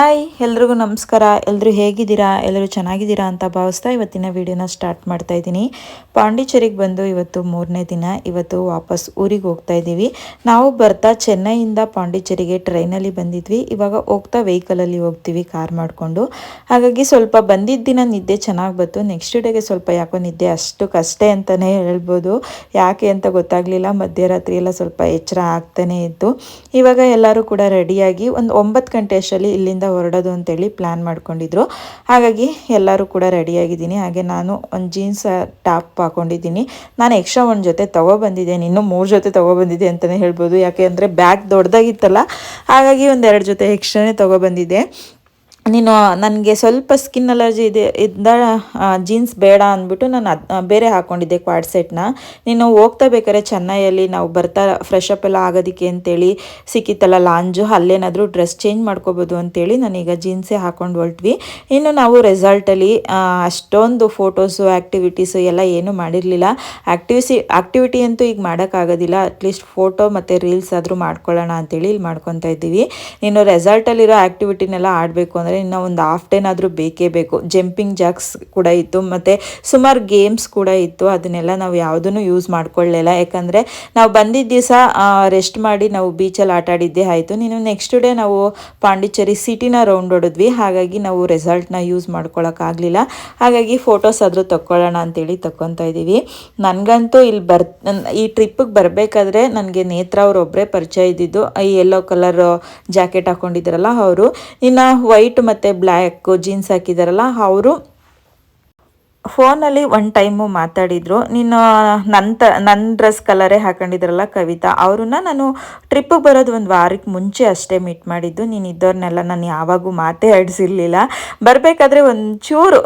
Hi, ಎಲ್ರಿಗೂ ನಮಸ್ಕಾರ. ಎಲ್ಲರೂ ಹೇಗಿದ್ದೀರಾ? ಎಲ್ಲರೂ ಚೆನ್ನಾಗಿದ್ದೀರಾ ಅಂತ ಭಾವಿಸ್ತಾ ಇವತ್ತಿನ ವಿಡಿಯೋನ ಸ್ಟಾರ್ಟ್ ಮಾಡ್ತಾ ಇದ್ದೀನಿ. ಪಾಂಡಿಚೇರಿಗೆ ಬಂದು ಇವತ್ತು ಮೂರನೇ ದಿನ. ಇವತ್ತು ವಾಪಸ್ ಊರಿಗೆ ಹೋಗ್ತಾ ಇದ್ದೀವಿ. ನಾವು ಬರ್ತಾ ಚೆನ್ನೈಯಿಂದ ಪಾಂಡಿಚೇರಿಗೆ ಟ್ರೈನಲ್ಲಿ ಬಂದಿದ್ವಿ. ಇವಾಗ ಹೋಗ್ತಾ ವೆಹಿಕಲಲ್ಲಿ ಹೋಗ್ತೀವಿ, ಕಾರ್ ಮಾಡಿಕೊಂಡು. ಹಾಗಾಗಿ ಸ್ವಲ್ಪ ಬಂದಿದ್ದ ದಿನ ನಿದ್ದೆ ಚೆನ್ನಾಗಿ ಬಂತು. ನೆಕ್ಸ್ಟ್ ಡೇಗೆ ಸ್ವಲ್ಪ ಯಾಕೋ ನಿದ್ದೆ ಅಷ್ಟು ಕಷ್ಟ ಅಂತಲೇ ಹೇಳ್ಬೋದು. ಯಾಕೆ ಅಂತ ಗೊತ್ತಾಗಲಿಲ್ಲ. ಮಧ್ಯರಾತ್ರಿ ಎಲ್ಲ ಸ್ವಲ್ಪ ಎಚ್ಚರ ಆಗ್ತಾನೆ ಇತ್ತು. ಇವಾಗ ಎಲ್ಲರೂ ಕೂಡ ರೆಡಿಯಾಗಿ ಒಂದು ಒಂಬತ್ತು ಗಂಟೆ ಅಷ್ಟರಲ್ಲಿ ಇಲ್ಲಿಂದ ಹೊರಡೋದು ಅಂತೇಳಿ ಪ್ಲ್ಯಾನ್ ಮಾಡ್ಕೊಂಡಿದ್ರು. ಹಾಗಾಗಿ ಎಲ್ಲರೂ ಕೂಡ ರೆಡಿಯಾಗಿದ್ದೀನಿ ಹಾಗೆ ನಾನು ಒಂದು ಜೀನ್ಸ್ ಟಾಪ್ ಹಾಕೊಂಡಿದ್ದೀನಿ. ನಾನು ಎಕ್ಸ್ಟ್ರಾ ಒಂದು ಜೊತೆ ತೊಗೊಬಂದಿದ್ದೇನೆ ಇನ್ನೂ ಮೂರು ಜೊತೆ ತೊಗೊಬಂದಿದ್ದೆ ಅಂತಲೇ ಹೇಳ್ಬೋದು. ಯಾಕೆ ಅಂದರೆ ಬ್ಯಾಗ್ ದೊಡ್ಡದಾಗಿತ್ತಲ್ಲ ಹಾಗಾಗಿ ಒಂದೆರಡು ಜೊತೆ ಎಕ್ಸ್ಟ್ರಾನೇ ತೊಗೊಬಂದಿದ್ದೆ ನೀನು, ನನಗೆ ಸ್ವಲ್ಪ ಸ್ಕಿನ್ ಅಲರ್ಜಿ ಇದೆ, ಇದ್ದ ಜೀನ್ಸ್ ಬೇಡ ಅಂದ್ಬಿಟ್ಟು ನಾನು ಅದು ಬೇರೆ ಹಾಕ್ಕೊಂಡಿದ್ದೆ ಕ್ವಾಡ್ ಸೆಟ್ನ ನೀನು ಹೋಗ್ತಾ ಬೇಕಾದ್ರೆ ಚೆನ್ನೈಯಲ್ಲಿ ನಾವು ಬರ್ತಾ ಫ್ರೆಶ್ ಅಪ್ ಎಲ್ಲ ಆಗೋದಕ್ಕೆ ಅಂತೇಳಿ, ಸಿಕ್ಕಿತ್ತಲ್ಲ ಲಾಂಜು ಅಲ್ಲೇನಾದರೂ ಡ್ರೆಸ್ ಚೇಂಜ್ ಮಾಡ್ಕೋಬೋದು ಅಂತೇಳಿ ನಾನೀಗ ಜೀನ್ಸೇ ಹಾಕ್ಕೊಂಡು ಹೊರಟ್ವಿ. ಇನ್ನು ನಾವು ರೆಸಾರ್ಟಲ್ಲಿ ಅಷ್ಟೊಂದು ಫೋಟೋಸು ಆ್ಯಕ್ಟಿವಿಟೀಸು ಎಲ್ಲ ಏನೂ ಮಾಡಿರಲಿಲ್ಲ. ಆ್ಯಕ್ಟಿವಿಸಿ ಆ್ಯಕ್ಟಿವಿಟಿ ಅಂತೂ ಈಗ ಮಾಡೋಕ್ಕಾಗೋದಿಲ್ಲ ಅಟ್ಲೀಸ್ಟ್ ಫೋಟೋ ಮತ್ತು ರೀಲ್ಸ್ ಆದರೂ ಮಾಡ್ಕೊಳ್ಳೋಣ ಅಂತೇಳಿ ಇಲ್ಲಿ ಮಾಡ್ಕೊತಾ ಇದ್ದೀವಿ. ನೀನು ರೆಸಾರ್ಟಲ್ಲಿರೋ ಆ್ಯಕ್ಟಿವಿಟಿನೆಲ್ಲ ಆಡಬೇಕು ಅಂದರೆ ಇನ್ನು ಒಂದು ಹಾಫ್ ಡೇನಾದರೂ ಬೇಕೇ ಬೇಕು. ಜಂಪಿಂಗ್ ಜಾಕ್ಸ್ ಕೂಡ ಇತ್ತು ಮತ್ತು ಸುಮಾರು ಗೇಮ್ಸ್ ಕೂಡ ಇತ್ತು. ಅದನ್ನೆಲ್ಲ ನಾವು ಯಾವುದನ್ನು ಯೂಸ್ ಮಾಡ್ಕೊಳ್ಳಿಲ್ಲ. ಯಾಕಂದರೆ ನಾವು ಬಂದಿದ್ದ ದಿವಸ ರೆಸ್ಟ್ ಮಾಡಿ ನಾವು ಬೀಚಲ್ಲಿ ಆಟ ಆಡಿದ್ದೇ ಆಯಿತು. ನೀನು ನೆಕ್ಸ್ಟ್ ಡೇ ನಾವು ಪಾಂಡಿಚೇರಿ ಸಿಟಿನ ರೌಂಡ್ ಹೊಡೆದ್ವಿ. ಹಾಗಾಗಿ ನಾವು ರೆಸಾಲ್ಟ್ನ ಯೂಸ್ ಮಾಡ್ಕೊಳಕ್ಕಾಗಲಿಲ್ಲ ಹಾಗಾಗಿ ಫೋಟೋಸ್ ಆದರೂ ತಕ್ಕೊಳ್ಳೋಣ ಅಂತೇಳಿ ತಗೊತಾ ಇದ್ದೀವಿ. ನನಗಂತೂ ಇಲ್ಲಿ ಬರ್ ಈ ಟ್ರಿಪ್ಪಿಗೆ ಬರಬೇಕಾದ್ರೆ ನನಗೆ ನೇತ್ರ ಅವರೊಬ್ಬರೇ ಪರಿಚಯ ಇದ್ದಿದ್ದು. ಈ ಯೆಲ್ಲೋ ಕಲರ್ ಜಾಕೆಟ್ ಹಾಕೊಂಡಿದ್ರಲ್ಲ ಅವರು. ಇನ್ನು ವೈಟ್ ಮತ್ತು ಬ್ಲ್ಯಾಕ್ ಜೀನ್ಸ್ ಹಾಕಿದಾರಲ್ಲ ಅವರು ಫೋನಲ್ಲಿ ಒನ್ ಟೈಮು ಮಾತಾಡಿದರು. ನೀನು ನನ್ನ ತ ನನ್ನ ಡ್ರೆಸ್ ಕಲರೇ ಹಾಕೊಂಡಿದ್ರಲ್ಲ ಕವಿತಾ, ಅವ್ರನ್ನ ನಾನು ಟ್ರಿಪ್ಪಿಗೆ ಬರೋದು ಒಂದು ವಾರಕ್ಕೆ ಮುಂಚೆ ಅಷ್ಟೇ ಮೀಟ್ ಮಾಡಿದ್ದು. ನೀನು ಇದ್ದವ್ರನ್ನೆಲ್ಲ ನಾನು ಯಾವಾಗೂ ಮಾತೇ ಆಡಿಸಿರ್ಲಿಲ್ಲ ಬರಬೇಕಾದ್ರೆ ಒಂಚೂರು